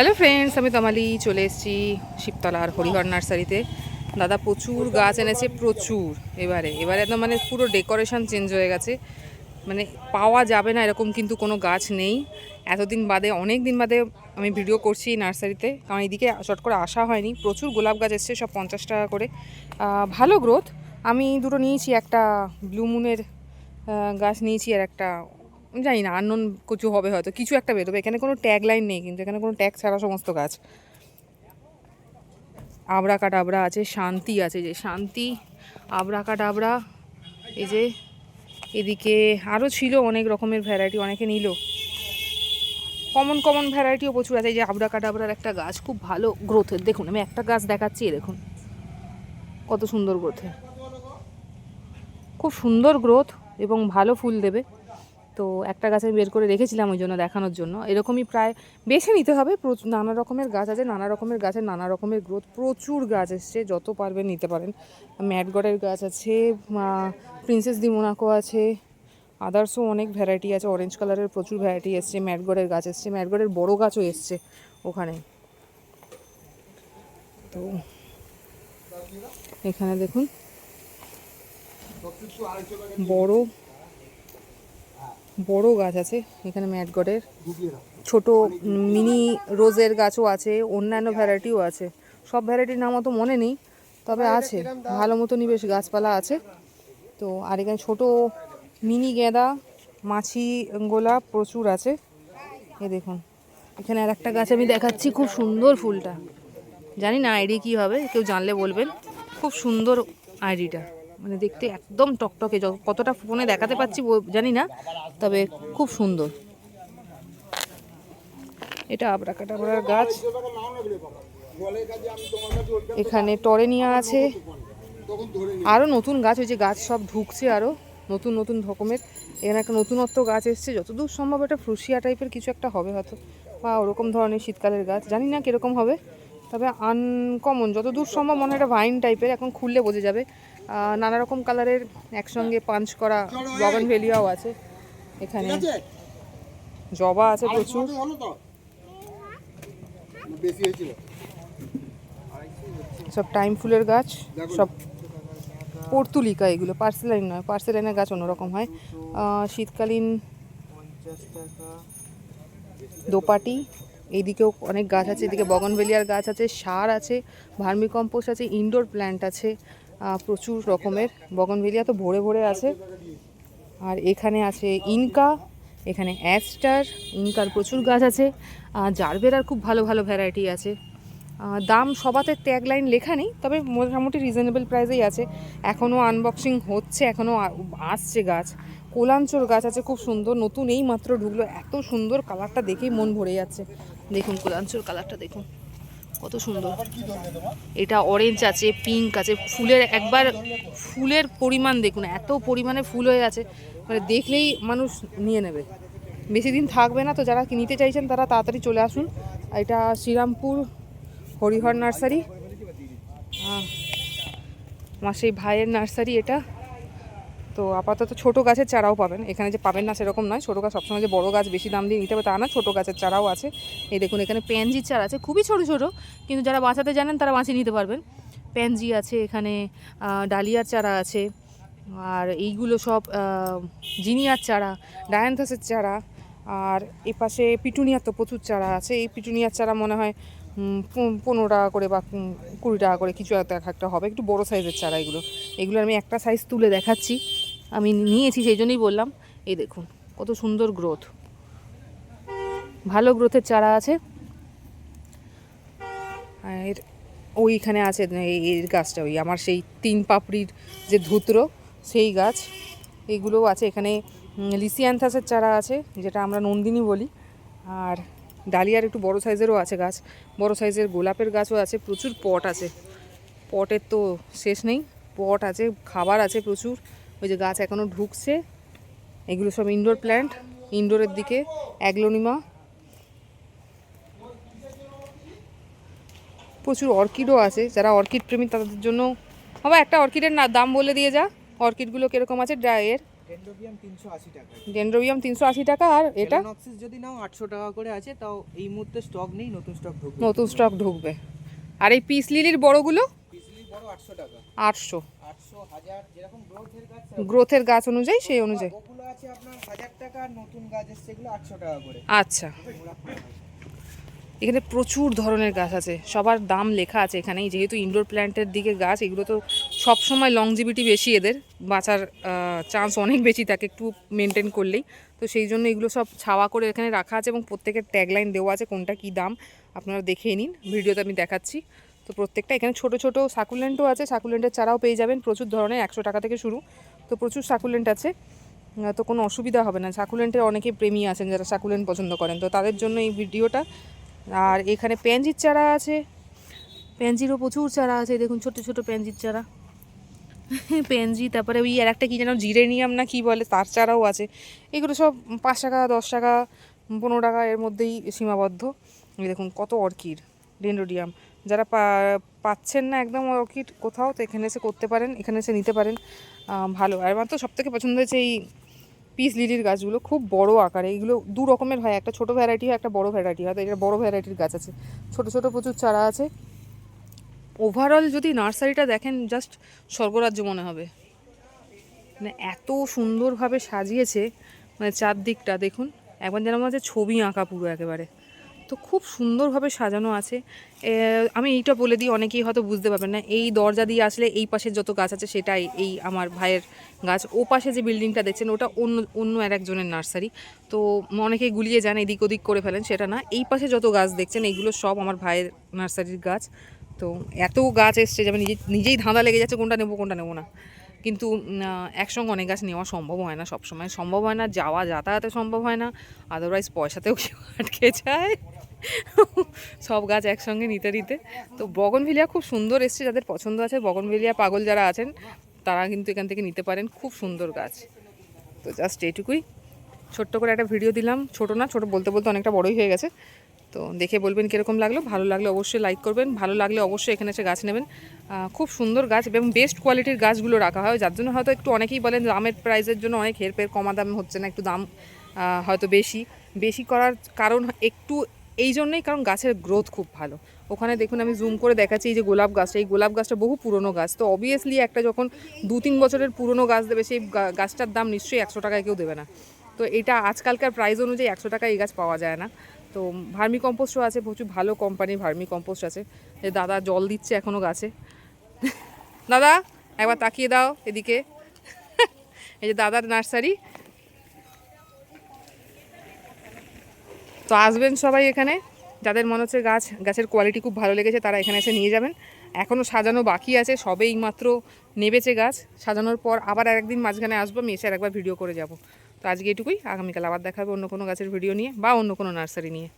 Hello friends আমি তমালি চলে এসেছি শিবতলার হরিহর নার্সারিতে। দাদা, প্রচুর গাছ এনেছে, প্রচুর। এবারে এবারে একদম মানে পুরো ডেকোরেশন চেঞ্জ হয়ে গেছে। মানে পাওয়া যাবে না এরকম কিন্তু কোনো গাছ নেই। এতদিন বাদে, অনেক দিন বাদে আমি ভিডিও করছি নার্সারিতে। কারণ এইদিকে চট করে আসা হয়নি। প্রচুর গোলাপ গাছ এসছে, সব পঞ্চাশ টাকা করে। ভালো গ্রোথ আমি দুটো নিয়েছি, একটা ব্লুমুনের গাছ নিয়েছি আর একটা জানি না আননোন কিছু হবে হয়তো। কিছু একটা বেরোবে। এখানে কোনো ট্যাগ লাইন নেই, কিন্তু এখানে কোনো ট্যাগ ছাড়া সমস্ত গাছ। আবরা কাটাবরা আছে, শান্তি আছে যে, শান্তি আবরা কাটাবরা এই যে, এদিকে আরও ছিল অনেক রকমের ভ্যারাইটি অনেকে নিল। কমন কমন ভ্যারাইটিও প্রচুর আছে। যে আবরা কাটাবরার একটা গাছ, খুব ভালো গ্রোথের দেখুন, আমি একটা গাছ দেখাচ্ছি দেখুন। কত সুন্দর গ্রোথের খুব সুন্দর গ্রোথ এবং ভালো ফুল দেবে। তো একটা গাছ আমি বের করে রেখেছিলাম ওই জন্য দেখানোর জন্য। এরকমই প্রায় বেছে নিতে হবে। নানা রকমের গাছ আছে, নানা রকমের গাছের নানা রকমের গ্রোথ। প্রচুর গাছ এসছে, যত পারবেন নিতে পারেন। ম্যাটগড়ের গাছ আছে প্রিন্সেস দি মোনাকো আছে, আদার্সও অনেক ভ্যারাইটি আছে, অরেঞ্জ কালারের প্রচুর ভ্যারাইটি এসছে ম্যাটগড়ের গাছ এসছে ম্যাটগড়ের বড় গাছও এসছে ওখানে। তো এখানে দেখুন, বড় বড় গাছ আছে, এখানে ম্যাটগডের ছোট মিনি রোজের গাছও আছে, অন্যান্য ভ্যারাইটিও আছে। সব ভ্যারাইটির নাম অত মনে নেই, তবে আছে, ভালো মতনই বেশ গাছপালা আছে। তো, আর এখানে ছোট মিনি গেঁদা, মাছি, গোলাপ প্রচুর আছে। এ দেখুন, এখানে আর একটা গাছ আমি দেখাচ্ছি, খুব সুন্দর ফুলটা। জানি না আইডি কী হবে, কেউ জানলে বলবেন। খুব সুন্দর আইডিটা। মানে দেখতে একদম টকটকে কতটা ফোনে দেখাতে পাচ্ছি জানি না, তবে খুব সুন্দর। এটা আবরা আবরাকাটাবরার গাছ। এখানে টরেনিয়া আছে। আরও নতুন গাছ হয়েছে গাছ সব ঢুকছে আরও নতুন নতুন রকমের। এখানে একটা নতুনত্ব গাছ এসছে, যতদূর সম্ভব এটা ফ্রুসিয়া টাইপের কিছু একটা হবে হয়তো। বা ওরকম ধরনের শীতকালের গাছ, জানি না কীরকম হবে। তবে আনকমন যতদূর সম্ভব মনে হয় এটা ভাইন টাইপের এখন খুললে বোঝা যাবে। নানা রকম কালারের একসঙ্গে পাঞ্চ করা বগন ভেলিয়াও আছে এখানে। জবা আছে প্রচুর। সব টাইম ফুলের গাছ সব পর্তুলিকা এগুলো পার্সেলাইন নয় পার্সেলাইনের গাছ অন্যরকম হয়। শীতকালীন দোপাটি এইদিকেও অনেক গাছ আছে, এদিকে বগনভেলিয়ার গাছ আছে, সার আছে ভার্মি কম্পোস্ট আছে ইনডোর প্ল্যান্ট আছে প্রচুর রকমের। বগনভেলিয়া তো ভরে ভরে আছে। আর এখানে আছে ইনকা, এখানে অ্যাস্টার, ইনকার প্রচুর গাছ আছে। জারবেরার খুব ভালো ভালো ভ্যারাইটি আছে। দাম সবাতে ট্যাগ লাইন লেখা নেই, তবে মোটামুটি রিজনেবল প্রাইসেই আছে। এখনও আনবক্সিং হচ্ছে এখনও আসছে গাছ। কোলাঞ্চর গাছ আছে, খুব সুন্দর। নতুন এই মাত্র ঢুকলো, এত সুন্দর কালারটা দেখেই মন ভরে যাচ্ছে। দেখুন কোলাঞ্চর কালারটা দেখুন, কত সুন্দর। এটা অরেঞ্জ আছে পিঙ্ক আছে, ফুলের একবার ফুলের পরিমাণ দেখুন, এত পরিমাণে ফুল হয়ে আছে মানে দেখলেই মানুষ নিয়ে নেবে। বেশি দিন থাকবে না তো, যারা নিতে চাইছেন তারা তাড়াতাড়ি চলে আসুন। এটা শ্রীরামপুর হরিহর নার্সারি। আমার সেই ভাইয়ের নার্সারি এটা। তো আপাতত ছোট গাছের চারাও পাবেন। এখানে যে পাবেন না সেরকম নয়। ছোটো গাছ সবসময় যে বড়ো গাছ বেশি দাম দিয়ে নিতে হবে তা না, ছোটো গাছের চারাও আছে। এই দেখুন, এখানে প্যানজির চারা আছে। খুবই ছোটো ছোটো। কিন্তু যারা বাঁচাতে জানেন তারা বাঁচিয়ে নিতে পারবেন। প্যানজি আছে, এখানে ডালিয়ার চারা আছে। আর এইগুলো সব জিনিয়ার চারা, ডায়ান্থাসের চারা, আর এ পাশে পিটুনিয়ার তো প্রচুর চারা আছে। এই পিটুনিয়ার চারা মনে হয় পনেরো টাকা করে বা কুড়ি টাকা করে কিছু একটা এক একটা হবে। একটু বড় সাইজের চারা এগুলো। এগুলো আমি একটা সাইজ তুলে দেখাচ্ছি। আমি নিয়েছি সেই জন্যই বললাম, এই দেখুন, কত সুন্দর গ্রোথ ভালো গ্রোথের চারা আছে। আর ওইখানে আছে এই গাছটা ওই, আমার সেই তিন পাপড়ির যে ধুত্র, সেই গাছ এইগুলোও আছে। এখানে লিসিয়ান্থাসের চারা আছে, যেটা আমরা নন্দিনী বলি। আর ডালিয়ার একটু বড় সাইজেরও আছে গাছ, বড় সাইজের গোলাপের গাছও আছে, প্রচুর পট আছে। পটের তো শেষ নেই পট আছে, খাবার আছে প্রচুর। ওই যে গাছ এখনও ঢুকছে। এগুলো সব ইনডোর প্ল্যান্ট ইনডোরের দিকে অ্যাগ্লোনিমা। প্রচুর অর্কিডও আছে যারা অর্কিড প্রেমী তাদের জন্য বাবা একটা অর্কিডের না দাম বলে দিয়ে যা। অর্কিডগুলো কীরকম আছে? ডেন্ড্রোবিয়াম তিনশো আশি টাকা। আর এটা? যদি নাও আটশো টাকা করে আছে তাও এই মুহূর্তে স্টক নেই নতুন স্টক নতুন স্টক ঢুকবে। আর এই পিস লিলির বড়গুলো? আটশো গ্রোথের গাছ অনুযায়ী সেই অনুযায়ী। আচ্ছা। এখানে প্রচুর ধরনের গাছ আছে। সবার দাম লেখা আছে এখানে যেহেতু ইনডোর প্ল্যান্টের দিকে গাছ এগুলো তো সব সময় লংজিভিটি বেশি এদের। বাঁচার চান্স অনেক বেশি থাকে একটু মেনটেন করলেই। তো সেই জন্য এগুলো সব ছাওয়া করে এখানে রাখা আছে এবং প্রত্যেকের ট্যাগলাইন দেওয়া আছে কোনটা কী দাম। আপনারা দেখেই নিন। ভিডিওতে আমি দেখাচ্ছি। তো প্রত্যেকটা, এখানে ছোট ছোট সাকুলেন্টও আছে, সাকুলেন্টের চারাও পেয়ে যাবেন, প্রচুর ধরনের, একশো টাকা থেকে শুরু, তো প্রচুর সাকুলেন্ট আছে তো কোনো অসুবিধা হবে না সাকুলেন্টের অনেকে প্রেমী আছেন যারা সাকুলেন্ট পছন্দ করেন, তো তাদের জন্য এই ভিডিওটা, আর এখানে প্যানজির চারা আছে, প্যানজিরও প্রচুর চারা আছে, দেখুন ছোট ছোট প্যানজির চারা পেনজি তারপরে ওই আর একটা কী যেন জিরেনিয়াম না কি বলে, তার চারাও আছে, এগুলো সব পাঁচ টাকা, দশ টাকা, পনেরো টাকা এর মধ্যেই সীমাবদ্ধ দেখুন কত অর্কিড, ডেন্ড্রোডিয়াম যারা পাচ্ছেন না একদম অর্কিড কোথাও তো এখানে এসে করতে পারেন, এখানে এসে নিতে পারেন। ভালো। আর আমার তো সবথেকে পছন্দ হয়েছে এই পিস লিলির গাছগুলো, খুব বড় আকারে। এগুলো দু রকমের হয়, একটা ছোট ভ্যারাইটি হয়, একটা বড় ভ্যারাইটি হয়। তো এটা বড় ভ্যারাইটির গাছ আছে। ছোট ছোট প্রচুর চারা আছে। ওভারঅল যদি নার্সারিটা দেখেন জাস্ট স্বর্গরাজ্য মনে হবে। মানে এত সুন্দরভাবে সাজিয়েছে মানে চারদিকটা, দেখুন। একবার যেন হচ্ছে ছবি আঁকা পুরো একেবারে। তো খুব সুন্দরভাবে সাজানো আছে। আমি এইটা বলে দিই, অনেকেই হয়তো বুঝতে পারবেন না। এই দরজা দিয়ে আসলে এই পাশে যত গাছ আছে, সেটাই এই আমার ভাইয়ের গাছ। ও পাশে যে বিল্ডিংটা দেখছেন, ওটা অন্য অন্য আর একজনের নার্সারি। তো অনেকে গুলিয়ে যান, এদিক ওদিক করে ফেলেন, সেটা না। এই পাশে যত গাছ দেখছেন, এইগুলো সব আমার ভাইয়ের নার্সারির গাছ। তো এত গাছ এসছে যে আমি নিজে, নিজেই ধাঁধা লেগে যাচ্ছে, কোনটা নেব কোনটা নেব না। কিন্তু একসঙ্গে অনেক গাছ নেওয়া সম্ভব হয় না সবসময়। সম্ভব হয় না, যাওয়া যাতায়াতে সম্ভব হয় না। আদারওয়াইজ পয়সাতেও কেউ আটকে যায়। সব গাছ একসঙ্গে নিতে নিতে। তো বগনভিলিয়া খুব সুন্দর এসছে, যাদের পছন্দ আছে, বগনভিলিয়া পাগল যারা আছেন, তারা কিন্তু এখান থেকে নিতে পারেন, খুব সুন্দর গাছ। তো জাস্ট এইটুকুই। ছোট্ট করে একটা ভিডিও দিলাম, ছোট না, ছোট বলতে বলতে অনেকটা বড়ই হয়ে গেছে। তো দেখে বলবেন কীরকম লাগল, ভালো লাগলে অবশ্যই লাইক করবেন, ভালো লাগলে অবশ্যই এখানে এসে গাছ নেবেন। খুব সুন্দর গাছ এবং বেস্ট কোয়ালিটির গাছগুলো রাখা হয়, যার জন্য হয়তো একটু অনেকেই বলেন দামের প্রাইসের জন্য অনেক হেরফের, কমা দাম হচ্ছে না, একটু দাম হয়তো বেশি। বেশি করার কারণ একটু এই জন্যই কারণ গাছের গ্রোথ খুব ভালো। ওখানে দেখুন আমি জুম করে দেখাচ্ছি, এই যে গোলাপ গাছটা, এই গোলাপ গাছটা বহু পুরনো গাছ। তো অবভিয়াসলি একটা যখন দু তিন বছরের পুরনো গাছ দেবে, সেই গাছটার দাম নিশ্চয়ই একশো টাকায় কেউ দেবে না। তো এটা আজকালকার প্রাইস অনুযায়ী একশো টাকায় এই গাছ পাওয়া যায় না। তো ভার্মি কম্পোস্টও আছে, প্রচুর ভালো কোম্পানির ভার্মি কম্পোস্ট আছে। যে দাদা জল দিচ্ছে এখনও গাছে। দাদা, একবার তাকিয়ে দাও এদিকে। এই যে দাদার নার্সারি তো আসবেন সবাই এখানে। যাদের মনে হচ্ছে গাছ, গাছের কোয়ালিটি খুব ভালো লেগেছে, তারা এখানে এসে নিয়ে যাবেন। এখনও সাজানো বাকি আছে, সবেই মাত্র নেবেছে গাছ। সাজানোর পর আবার একদিন মাঝখানে আসব, আমি এসে একবার ভিডিও করে যাব। তো আজকে এটুকুই, আগামীকাল আবার দেখাবে অন্য কোনো গাছের ভিডিও নিয়ে বা অন্য কোনো নার্সারি নিয়ে।